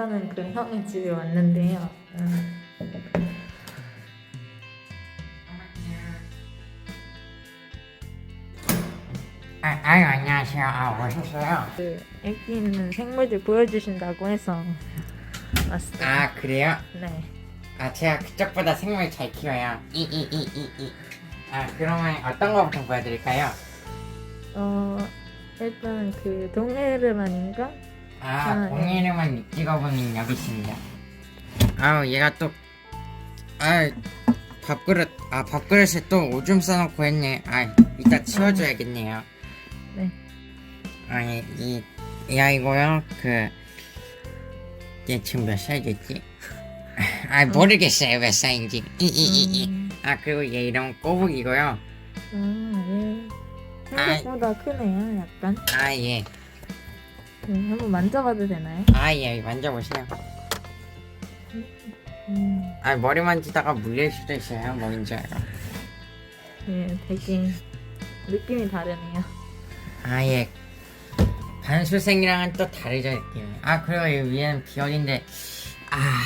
여기 본가는 그 형의 집에 왔는데요. 음, 아, 아유 안녕하세요. 아 오셨어요? 그 애기 있는 생물들 보여주신다고 해서 왔어요. 아 그래요? 네. 아 제가 그쪽보다 생물 잘 키워요. 이 이 이 이 이. 아 그러면 어떤 거부터 보여드릴까요? 어 일단 그 동해르만인가? 아 아, 공예름만 찍어보면 여기 있습니다. 아우 얘가 또 아. 밥그릇 아 밥그릇에 또 오줌 싸놓고 했네. 아 이따 치워줘야겠네요. 네. 아니 이 이 아이고요? 그 얘 지금 몇 살겠지? 아 모르겠어요 몇 살인지. 이 이 이 이. 음, 아 그리고 얘 이름 꼬북이고요. 아 예. 생각보다 크네요, 약간. 아 예 네, 한번 만져봐도 되나요? 아예 만져보세요. 음, 아 머리 만지다가 물릴 수도 있어요 뭐인지 알아. 예, 되게 느낌이 다르네요. 아예. 반수생이랑은 또 다르죠 느낌이. 아 그리고 이 위에는 비어인데. 아.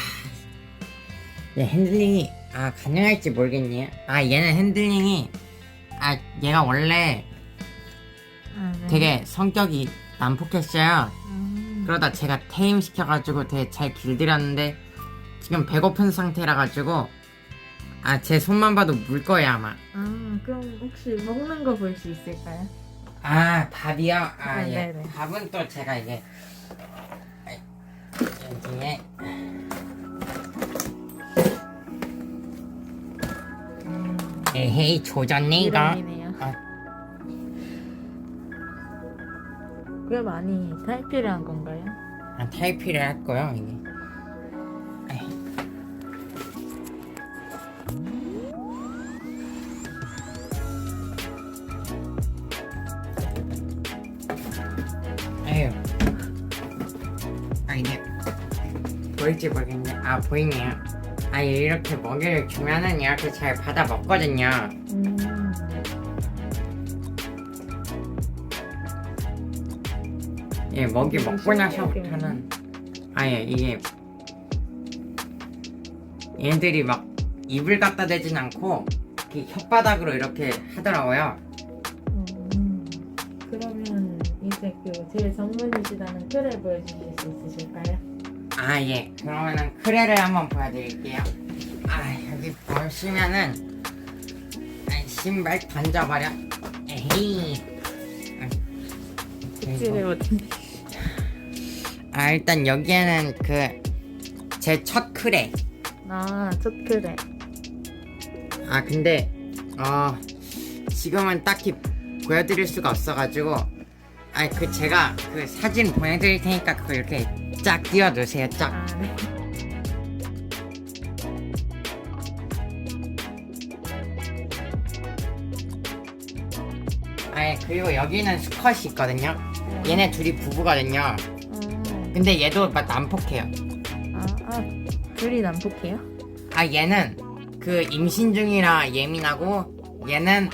얘 핸들링이 아 가능할지 모르겠네요. 아 얘는 핸들링이 아 얘가 원래 아, 네. 되게 성격이 난폭했어요 아, 그러다 제가 테임 시켜가지고 되게 잘 길들였는데 지금 배고픈 상태라 가지고 아 제 손만 봐도 물 거예요 아마 아, 그럼 혹시 먹는 거 볼 수 있을까요? 아 밥이요? 아 네, 예. 네, 네. 밥은 또 제가 이게 여기에 음, 에헤이 조졌네 이거 이름 꽤 많이 탈피를 한 건가요? 아, 타이피를 할 거요 이게. 에휴 아 이게 보일지 모르겠네. 아 보이네요. 아 이렇게 먹이를 주면은 이렇게 잘 받아 먹거든요 예, 먹이 음, 먹고. 나서부터는 아예 이게 얘들이 막 입을 갖다 대진 않고 이렇게 혓바닥으로 이렇게 하더라고요. 음, 그러면 이제 그 제일 전문이시다는 틀을 보여주실 수 있으실까요? 아 예, 그러면은 크레를 한번 보여드릴게요. 아 여기 보시면은 아, 신발 던져버려. 에헤이. 아, 못했네. 아 일단 여기에는 그 제 첫 크레. 아, 첫 틀에. 아 근데 어 지금은 딱히 보여드릴 수가 없어가지고 아니 그 제가 그 사진 보내드릴 테니까 그거 이렇게 쫙 띄워두세요 쫙 아, 네. 아니 그리고 여기는 수컷이 있거든요 얘네 둘이 부부거든요 아, 근데 얘도 막 난폭해요 아, 아, 둘이 난폭해요? 아 얘는 그 임신 중이라 예민하고 얘는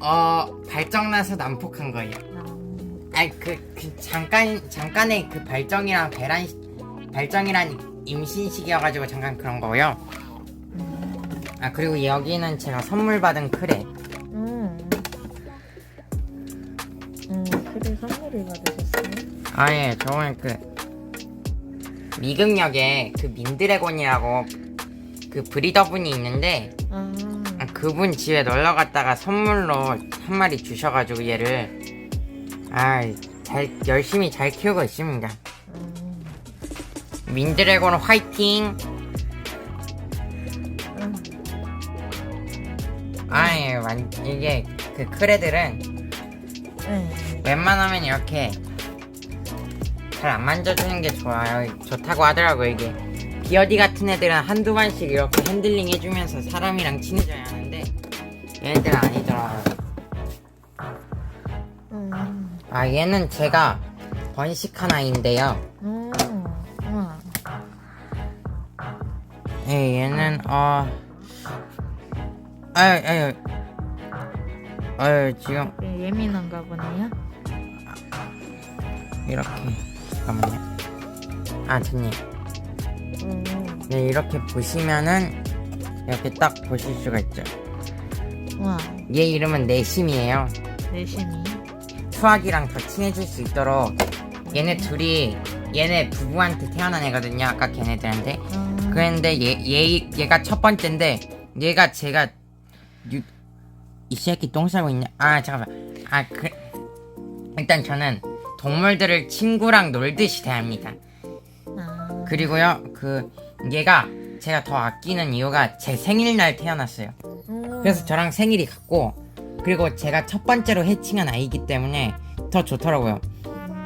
어 발정나서 난폭한 거예요 아, 그, 그 잠깐 잠깐의 그 발정이랑 배란 발정이란 임신 시기여가지고 잠깐 그런 거고요. 음, 아 그리고 여기는 제가 선물 받은 크레. 음. 음, 그래 선물을 받으셨어요? 아예 저번에 그 미금역에 그 민드래곤이라고 그 브리더분이 있는데 아, 아, 그분 집에 놀러 갔다가 선물로 한 마리 주셔가지고 얘를 아 잘 열심히 잘 키우고 있습니다. 음, 민드래곤 화이팅! 음. 아예 완 이게 그 크레들은 네. 웬만하면 이렇게 잘 안 만져주는 게 좋아요. 좋다고 하더라고 이게. 비어디 같은 애들은 한두 번씩 이렇게 핸들링 해주면서 사람이랑 친해져야 하는데 얘네들은 아니더라고요. 음, 아 얘는 제가 번식한 아이인데요. 음, 우와. 예, 얘는 어 아유 아유 아유 지금 예, 예민한가 보네요. 이렇게 잠깐만요. 아 전님 음. 네 이렇게 보시면은 이렇게 딱 보실 수가 있죠. 와. 얘 이름은 내심이에요. 내심이. 수학이랑 더 친해질 수 있도록 얘네 둘이 얘네 부부한테 태어난 애거든요. 아까 걔네들한테. 음. 그랬는데 얘, 얘 얘가 첫 번째인데 얘가 제가 유, 이 새끼 똥 싸고 있냐? 아 잠깐만. 아 그 일단 저는 동물들을 친구랑 놀듯이 대합니다 아. 그리고요 그 얘가 제가 더 아끼는 이유가 제 생일날 태어났어요 음. 그래서 저랑 생일이 같고 그리고 제가 첫 번째로 해칭한 아이기 때문에 더 좋더라고요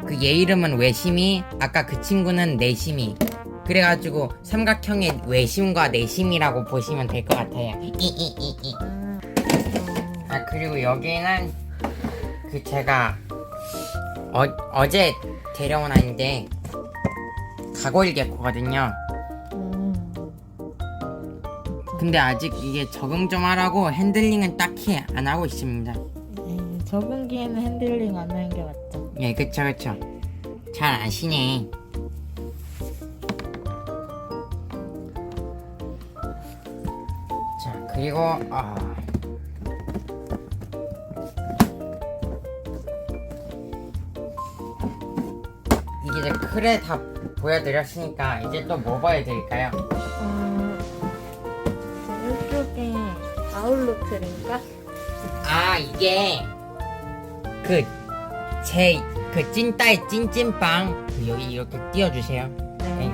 그 얘 이름은 외심이 아까 그 친구는 내심이 그래가지고 삼각형의 외심과 내심이라고 보시면 될 것 같아요 이이이이 음. 아 그리고 여기는 그 제가 어, 어제 데려온 아이인데 가골 개코거든요. 음. 근데 아직 이게 적응 좀 하라고 핸들링은 딱히 안 하고 있습니다. 음, 적응기에는 핸들링 안 하는 게 맞죠. 예 그쵸 그쵸. 잘 아시네. 자 그리고 아 클에 다 보여드렸으니까 이제 또 뭐 보여드릴까요? 어, 이쪽에 아울루트인가? 아 이게 그제그 찐따의 찐찐빵 그 여기 이렇게 띄워주세요 네, 네.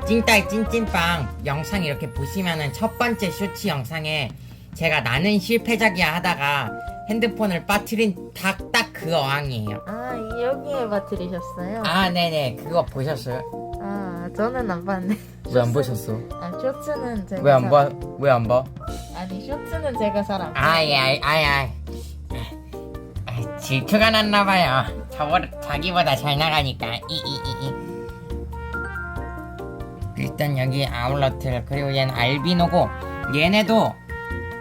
그 찐따의 찐찐빵 영상 이렇게 보시면은 첫 번째 쇼츠 영상에 제가 나는 실패작이야 하다가 핸드폰을 빠뜨린 딱 딱 그 어항이에요 아, 이 여기에 바트리셨어요? 아 네네 그거 보셨어요? 아, 저는 안 봤네. 왜 안 보셨어? 아, 쇼츠는 제가 왜 안 잘- 봐? 왜 안 봐? 아니, 쇼츠는 제가 잘안 봐요. 아이 아이 아이 아이 아, 질투가 났나봐요 저보다 자기보다 잘 나가니까 이이이이 일단 여기 아울러트를 그리고 얘는 알비노고 얘네도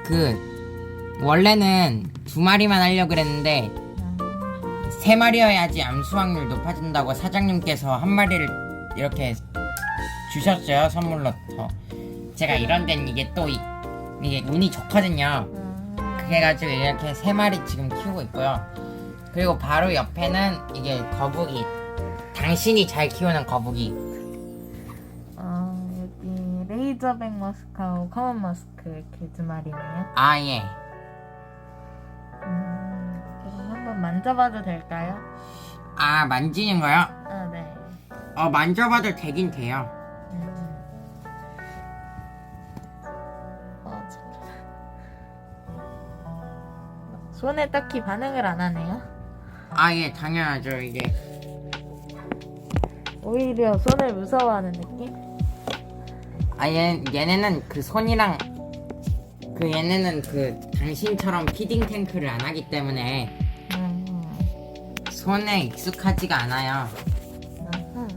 그 원래는 두 마리만 하려고 그랬는데 아, 세 마리여야지 암수 확률 높아진다고 사장님께서 한 마리를 이렇게 주셨어요 선물로 더 제가 이런 데는 이게 또 이, 이게 운이 좋거든요 아, 그래가지고 이렇게 세 마리 지금 키우고 있고요. 그리고 바로 옆에는 이게 거북이. 당신이 잘 키우는 거북이. 어, 여기 레이저백 머스크하고 커먼 머스크 이렇게 두 마리네요. 아 예. 음, 만져봐도 될까요? 아 만지는 거요? 아, 네. 어 만져봐도 되긴 돼요. 음. 어, 잠깐만. 손에 딱히 반응을 안 하네요. 아 예 당연하죠 이게. 오히려 손을 무서워하는 느낌? 아 얘, 얘네는 그 손이랑 그 얘네는 그 당신처럼 피딩 탱크를 안 하기 때문에 음. 손에 익숙하지가 않아요. 아하.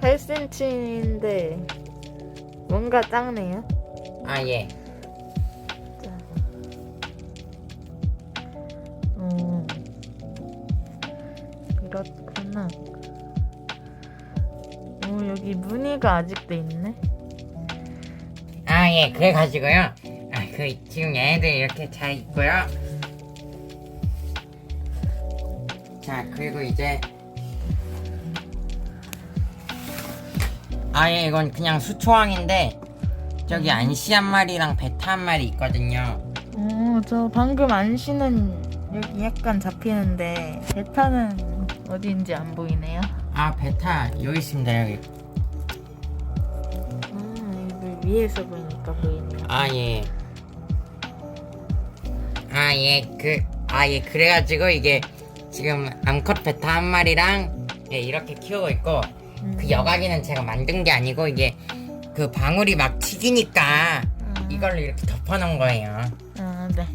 8cm인데 뭔가 작네요. 아 예. 자. 음. 그렇구나. 오, 여기 무늬가 아직도 있네. 아, 예, 그래 가지고요. 아, 그, 지금 얘네들 이렇게 잘 있고요. 자, 그리고 이제. 아, 예, 이건 그냥 수초왕인데, 저기 안시 한 마리랑 베타 한 마리 있거든요. 오, 저 방금 안시는 여기 약간 잡히는데 베타는 어디인지 안 보이네요. 아, 베타, 여기 있습니다, 여기. 아, 이걸 위에서 보니까 보이네요. 아, 예. 아, 예, 그, 아, 예, 그래가지고 이게 지금 암컷 베타 한 마리랑, 예, 이렇게 키우고 있고, 음. 그 여과기는 제가 만든 게 아니고 이게 그 방울이 막 튀기니까 아, 이걸로 이렇게 덮어놓은 거예요. 아, 네.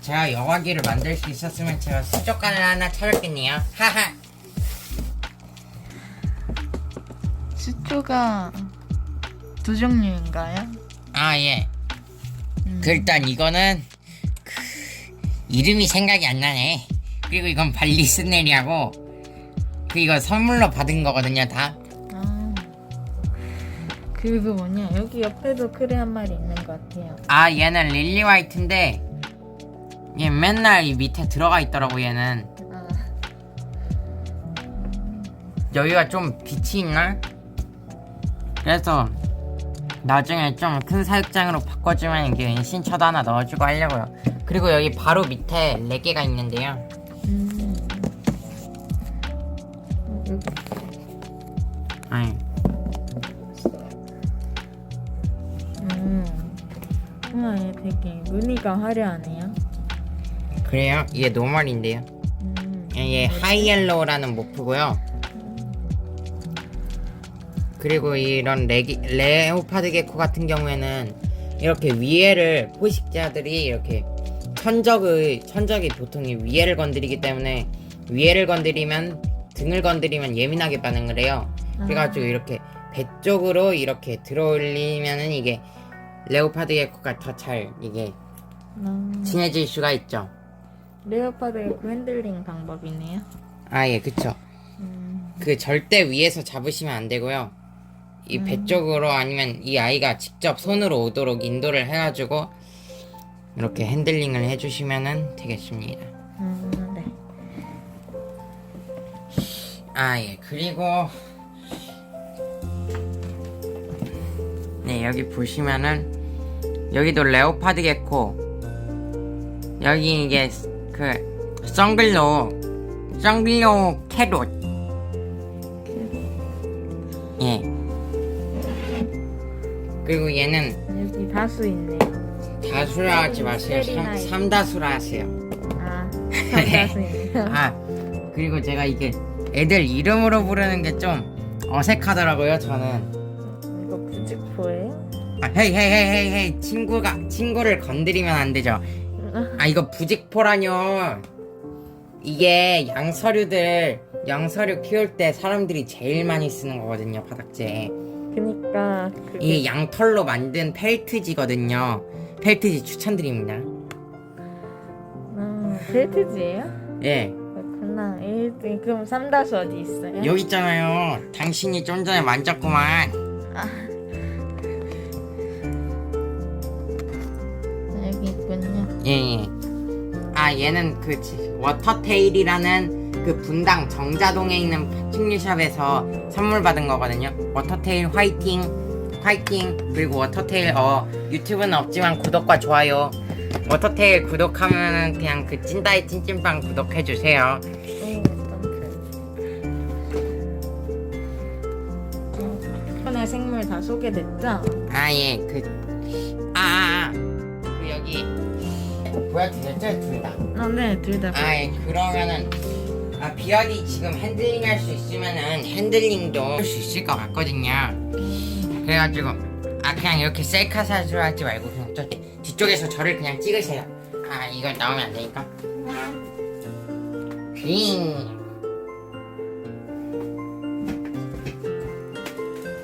제가 여과기를 만들 수 있었으면 제가 수족관을 하나 차렸겠네요. 하하. 수초가 두 종류인가요? 아 예. 음. 그 일단 이거는 그 이름이 생각이 안 나네. 그리고 이건 발리 스넬이하고 그 이거 선물로 받은 거거든요 다. 아. 그리고 뭐냐 여기 옆에도 크레 한 마리 있는 것 같아요. 아 얘는 릴리 화이트인데 얘 맨날 이 밑에 들어가 있더라고 얘는. 아. 여기가 좀 빛이 있나? 그래서 나중에 좀 큰 사육장으로 바꿔주면 이게 신처도 하나 넣어주고 하려고요. 그리고 여기 바로 밑에 네 개가 있는데요. 되게 무늬가 화려하네요. 그래요? 이게 노멀인데요. 음. 얘 하이옐로우라는 모프고요. 그리고 이런 레기, 레오파드 게코 같은 경우에는 이렇게 위에를 포식자들이 이렇게 천적의 천적이 보통 이 위에를 건드리기 때문에 위에를 건드리면 등을 건드리면 예민하게 반응을 해요. 그래가지고 이렇게 배 쪽으로 이렇게 들어올리면은 이게 레오파드 게코가 더 잘 이게 음. 친해질 수가 있죠. 레오파드의 그 핸들링 방법이네요. 아 예, 그쵸. 음. 그 절대 위에서 잡으시면 안 되고요. 이 배 쪽으로 아니면 이 아이가 직접 손으로 오도록 인도를 해가지고 이렇게 핸들링을 해주시면 되겠습니다. 음, 네. 아 예, 그리고 네 여기 보시면은 여기도 레오파드 게코 여기 이게 그 썬글로 썬글로 캐롯 예 그리고 얘는 여기 다수 있네요. 다수라 하지 마세요 삼, 삼다수라 하세요 아, 다수 있네요. 아 그리고 제가 이게 애들 이름으로 부르는 게 좀 어색하더라고요 저는? 아, 헤이 헤이 헤이 헤이 헤이 친구가 친구를 건드리면 안 되죠. 아 이거 부직포라뇨. 이게 양서류들 양서류 키울 때 사람들이 제일 많이 쓰는 거거든요 바닥재. 그니까 그게 이게 양털로 만든 펠트지거든요. 펠트지 추천드립니다. 음, 벨트지예요? 예 그렇구나. 이 그럼 삼다수 어디 있어요? 여기 있잖아요. 당신이 좀 전에 만졌구만. 여 예 예. 아 얘는 그 지- 워터테일이라는 그 분당 정자동에 있는 파충류샵에서 선물 받은 거거든요. 워터테일 화이팅 화이팅 그리고 워터테일 어 유튜브는 없지만 구독과 좋아요. 워터테일 구독하면 그냥 그 찐다이 찐찐빵 구독해 주세요. 오늘 생물 다 소개됐죠? 아예그 아, 아, 아. 보여드렸죠 둘 다. 아, 네, 둘 다. 아, 예, 그러면은 아, 비어디 지금 핸들링 할 수 있으면은 핸들링도 할 수 있을 것 같거든요. 그래가지고 아 그냥 이렇게 셀카사로 하지 말고 그냥 저 뒤쪽에서 저를 그냥 찍으세요. 아 이거 나오면 안 되니까. 윙.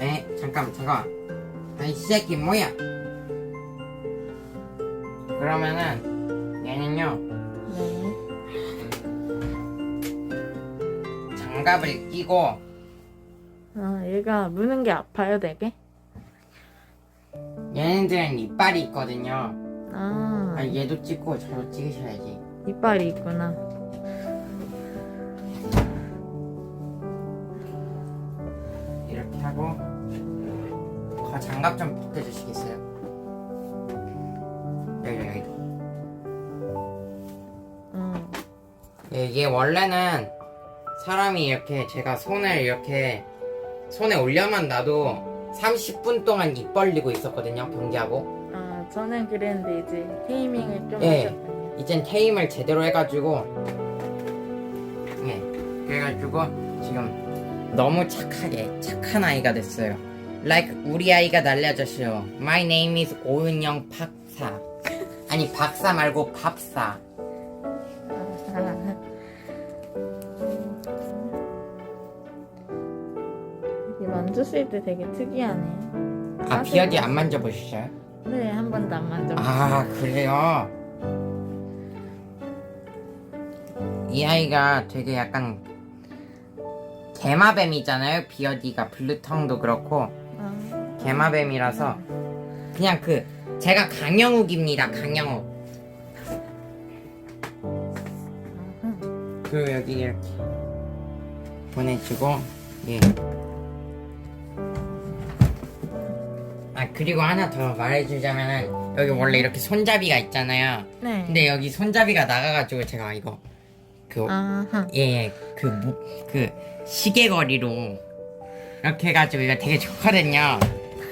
에 잠깐 잠깐. 아이 새끼 뭐야? 그러면은 얘는요. 네. 장갑을 끼고 아, 얘가 무는 게 아파요, 되게? 얘네들은 이빨이 있거든요. 아, 아, 얘도 찍고 저도 찍으셔야지. 이빨이 있구나. 이렇게 하고 거 장갑 좀 벗겨주시겠어요? 이게 원래는 사람이 이렇게 제가 손을 이렇게 손에 올려만 놔도 30분 동안 입 벌리고 있었거든요. 경기하고. 아, 저는 그랬는데 이제 테이밍을 좀 예. 하셨군요. 이젠 테임을 제대로 해가지고 예 그래가지고 지금 너무 착하게 착한 아이가 됐어요 like 우리 아이가 날려줬어요 My name is 오은영 박사 아니 박사 말고 밥사 만졌을 때 되게 특이하네요. 아 비어디 안 만져보셨어요? 네, 한 번도 안 만져봤어요. 아 그래요 이 아이가 되게 약간 개마뱀이잖아요. 비어디가 블루텅도 그렇고 아, 개마뱀이라서 그냥 그 제가 강영욱입니다. 강영욱. 그리고 여기 이렇게 보내주고 예. 그리고 하나 더 말해주자면은 여기 원래 이렇게 손잡이가 있잖아요. 네. 근데 여기 손잡이가 나가가지고 제가 이거 그 아하. 예, 그, 무, 그, 시계거리로, 이렇게 해가지고 이거 되게 좋거든요.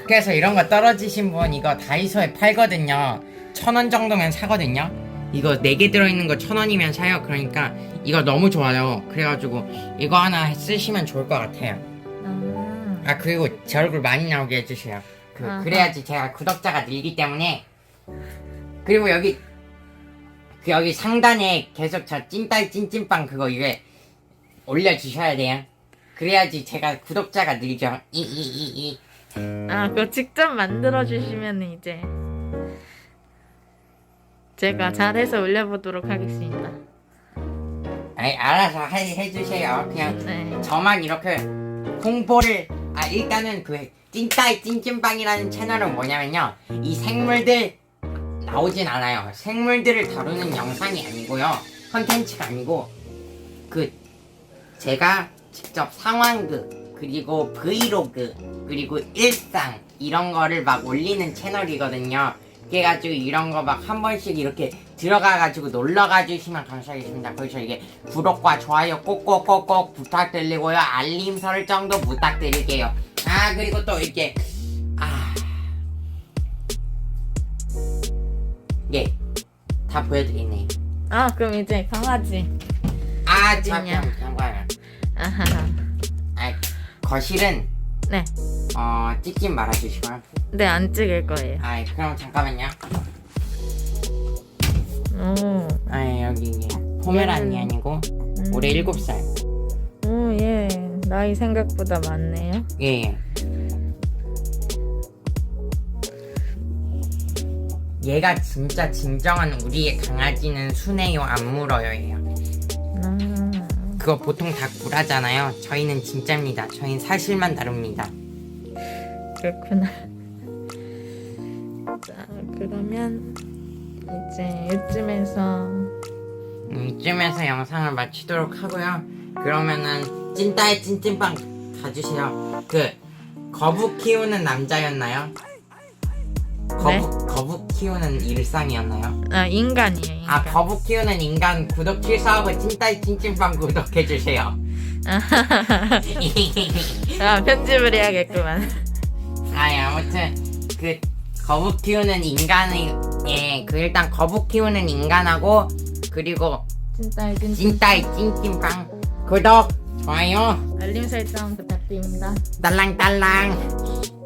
그래서 이런 거 떨어지신 분 이거 다이소에 팔거든요. 천 원 정도면 사거든요. 이거 네 개 들어있는 거 천 원이면 사요. 그러니까 이거 너무 좋아요. 그래가지고 이거 하나 쓰시면 좋을 것 같아요. 아, 아, 그리고 제 얼굴 많이 나오게 해주세요. 그, 아하. 그래야지 제가 구독자가 늘기 때문에. 그리고 여기, 그 여기 상단에 계속 저 찐따이 찐찐빵 그거 이게 올려주셔야 돼요. 그래야지 제가 구독자가 늘죠. 이, 이, 이, 이. 아, 그거 직접 만들어 주시면 이제 제가 잘해서 올려보도록 하겠습니다. 아이, 알아서 해, 해주세요. 그냥 네. 저만 이렇게 홍보를 아 일단은 그 찐따이 찐찐빵이라는 채널은 뭐냐면요 이 생물들 나오진 않아요 생물들을 다루는 영상이 아니고요 컨텐츠가 아니고 그 제가 직접 상황극 그리고 브이로그 그리고 일상 이런 거를 막 올리는 채널이거든요 그래가지고 이런 거 막 한 번씩 이렇게 들어가가지고 놀러가 주시면 감사하겠습니다. 그래서 이게 구독과 좋아요 꼭꼭꼭꼭 부탁드리고요. 알림 설정도 부탁드릴게요. 아 그리고 또 이렇게 아 예. 다 보여드리네. 아, 그럼 이제 강아지. 아? 잠깐, 잠깐. 아하. 아, 거실은, 네. 어, 찍지 말아주시고요. 네, 안 찍을 거예요. 아, 그럼 잠깐만요. 오. 아, 여기, 이게 포메라니 아니고, 음. 올해 7살. 오, 예. 나이 생각보다 많네요. 예, 예. 얘가 진짜 진정한 우리의 강아지는 순해요 안 물어요 얘요 아, 그거 보통 다 구라잖아요 저희는 진짜입니다 저희는 사실만 다룹니다 그렇구나. 자, 그러면 이제 이쯤에서 음, 이쯤에서 영상을 마치도록 하고요 그러면은 찐따의 찐찐빵 가주세요 그 거북 키우는 남자였나요? 거북, 네? 거북 키우는 일상이었나요? 아 인간이에요. 인간. 아 거북 키우는 인간 구독 취소하고 찐따이 찐찐빵 구독해 주세요 아 편집을 해야겠구만. 아니 아무튼 그 거북 키우는 인간이 예그 일단 거북 키우는 인간하고 그리고 찐따이 찐 찐따이 찐찐빵 구독 좋아요 알림 설정 부탁드립니다. 딸랑딸랑